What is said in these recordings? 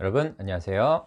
여러분 안녕하세요.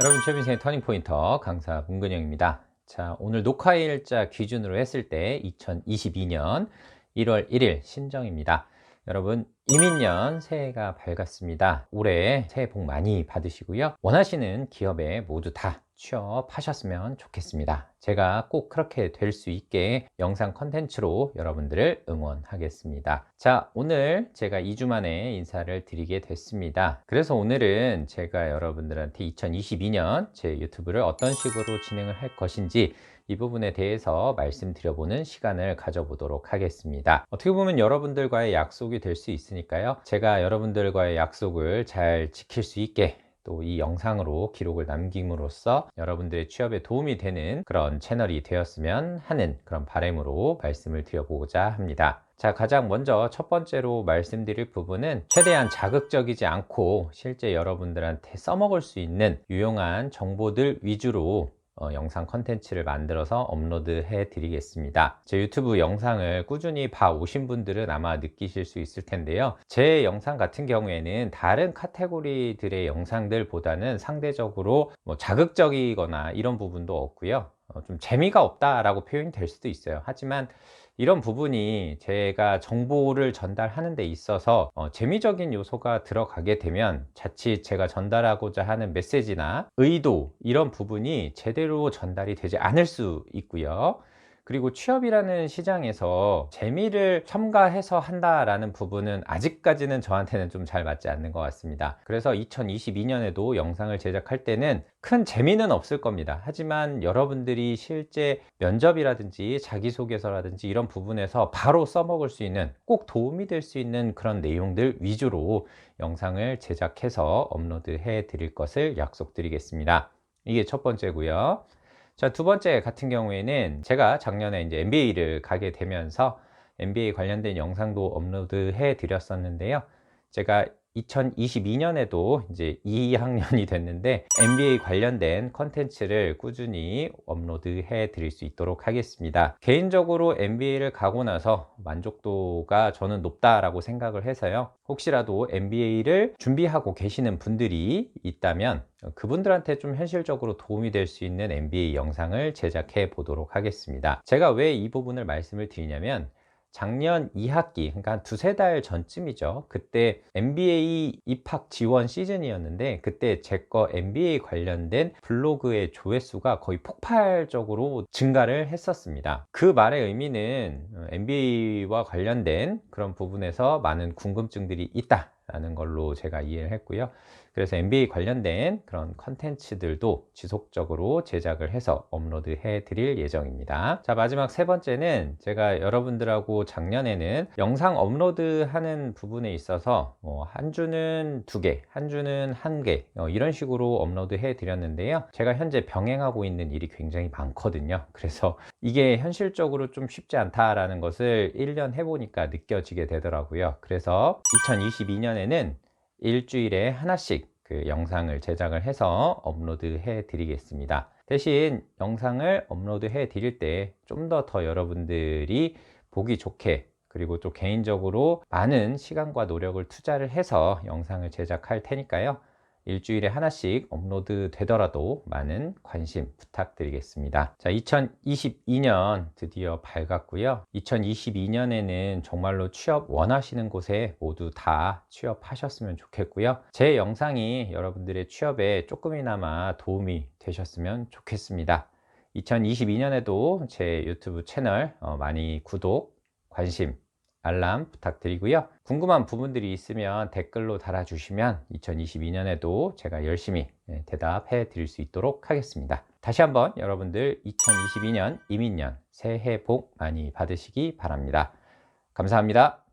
여러분 최민생의 터닝포인터 강사 문근영입니다. 자 오늘 녹화일자 기준으로 했을 때 2022년 1월 1일 신정입니다. 여러분 이민년 새해가 밝았습니다. 올해 새해 복 많이 받으시고요. 원하시는 기업에 모두 다 취업하셨으면 좋겠습니다. 제가 꼭 그렇게 될 수 있게 영상 컨텐츠로 여러분들을 응원하겠습니다. 자, 오늘 제가 2주 만에 인사를 드리게 됐습니다. 그래서 오늘은 제가 여러분들한테 2022년 제 유튜브를 어떤 식으로 진행을 할 것인지 이 부분에 대해서 말씀드려보는 시간을 가져보도록 하겠습니다. 어떻게 보면 여러분들과의 약속이 될 수 있으니까요. 제가 여러분들과의 약속을 잘 지킬 수 있게 또 이 영상으로 기록을 남김으로써 여러분들의 취업에 도움이 되는 그런 채널이 되었으면 하는 그런 바람으로 말씀을 드려보고자 합니다. 자, 가장 먼저 첫 번째로 말씀드릴 부분은 최대한 자극적이지 않고 실제 여러분들한테 써먹을 수 있는 유용한 정보들 위주로 어, 영상 컨텐츠를 만들어서 업로드 해 드리겠습니다. 제 유튜브 영상을 꾸준히 봐 오신 분들은 아마 느끼실 수 있을 텐데요. 제 영상 같은 경우에는 다른 카테고리들의 영상들보다는 상대적으로 뭐 자극적이거나 이런 부분도 없고요. 어, 좀 재미가 없다라고 표현이 될 수도 있어요. 하지만 이런 부분이 제가 정보를 전달하는 데 있어서 어, 재미적인 요소가 들어가게 되면 자칫 제가 전달하고자 하는 메시지나 의도 이런 부분이 제대로 전달이 되지 않을 수 있고요 그리고 취업이라는 시장에서 재미를 첨가해서 한다라는 부분은 아직까지는 저한테는 좀 잘 맞지 않는 것 같습니다. 그래서 2022년에도 영상을 제작할 때는 큰 재미는 없을 겁니다. 하지만 여러분들이 실제 면접이라든지 자기소개서라든지 이런 부분에서 바로 써먹을 수 있는 꼭 도움이 될 수 있는 그런 내용들 위주로 영상을 제작해서 업로드 해 드릴 것을 약속드리겠습니다. 이게 첫 번째고요. 자, 두 번째 같은 경우에는 제가 작년에 이제 MBA를 가게 되면서 MBA 관련된 영상도 업로드 해 드렸었는데요. 제가 2022년에도 이제 2학년이 됐는데 MBA 관련된 컨텐츠를 꾸준히 업로드 해 드릴 수 있도록 하겠습니다. 개인적으로 MBA를 가고 나서 만족도가 저는 높다라고 생각을 해서요. 혹시라도 MBA를 준비하고 계시는 분들이 있다면 그분들한테 좀 현실적으로 도움이 될 수 있는 MBA 영상을 제작해 보도록 하겠습니다. 제가 왜 이 부분을 말씀을 드리냐면 작년 2학기 그러니까 한 두세 달 전쯤이죠. 그때 MBA 입학 지원 시즌이었는데 그때 제 거 MBA 관련된 블로그의 조회수가 거의 폭발적으로 증가를 했었습니다. 그 말의 의미는 MBA와 관련된 그런 부분에서 많은 궁금증들이 있다 라는 걸로 제가 이해를 했고요. 그래서 MBA 관련된 그런 컨텐츠들도 지속적으로 제작을 해서 업로드 해 드릴 예정입니다. 자 마지막 세 번째는 제가 여러분들하고 작년에는 영상 업로드 하는 부분에 있어서 뭐 한 주는 두 개, 한 주는 한개 어, 이런 식으로 업로드 해 드렸는데요. 제가 현재 병행하고 있는 일이 굉장히 많거든요. 그래서 이게 현실적으로 좀 쉽지 않다라는 것을 1년 해보니까 느껴지게 되더라고요. 그래서 2022년 에는 일주일에 하나씩 그 영상을 제작을 해서 업로드 해 드리겠습니다. 대신 영상을 업로드 해 드릴 때 좀 더더 여러분들이 보기 좋게 그리고 또 개인적으로 많은 시간과 노력을 투자를 해서 영상을 제작할 테니까요 일주일에 하나씩 업로드 되더라도 많은 관심 부탁드리겠습니다. 자 2022년 드디어 밝았고요. 2022년에는 정말로 취업 원하시는 곳에 모두 다 취업하셨으면 좋겠고요. 제 영상이 여러분들의 취업에 조금이나마 도움이 되셨으면 좋겠습니다. 2022년에도 제 유튜브 채널 어, 많이 구독 관심 알람 부탁드리고요. 궁금한 부분들이 있으면 댓글로 달아주시면 2022년에도 제가 열심히 예, 대답해 드릴 수 있도록 하겠습니다. 다시 한번 여러분들 2022년 이민년 새해 복 많이 받으시기 바랍니다. 감사합니다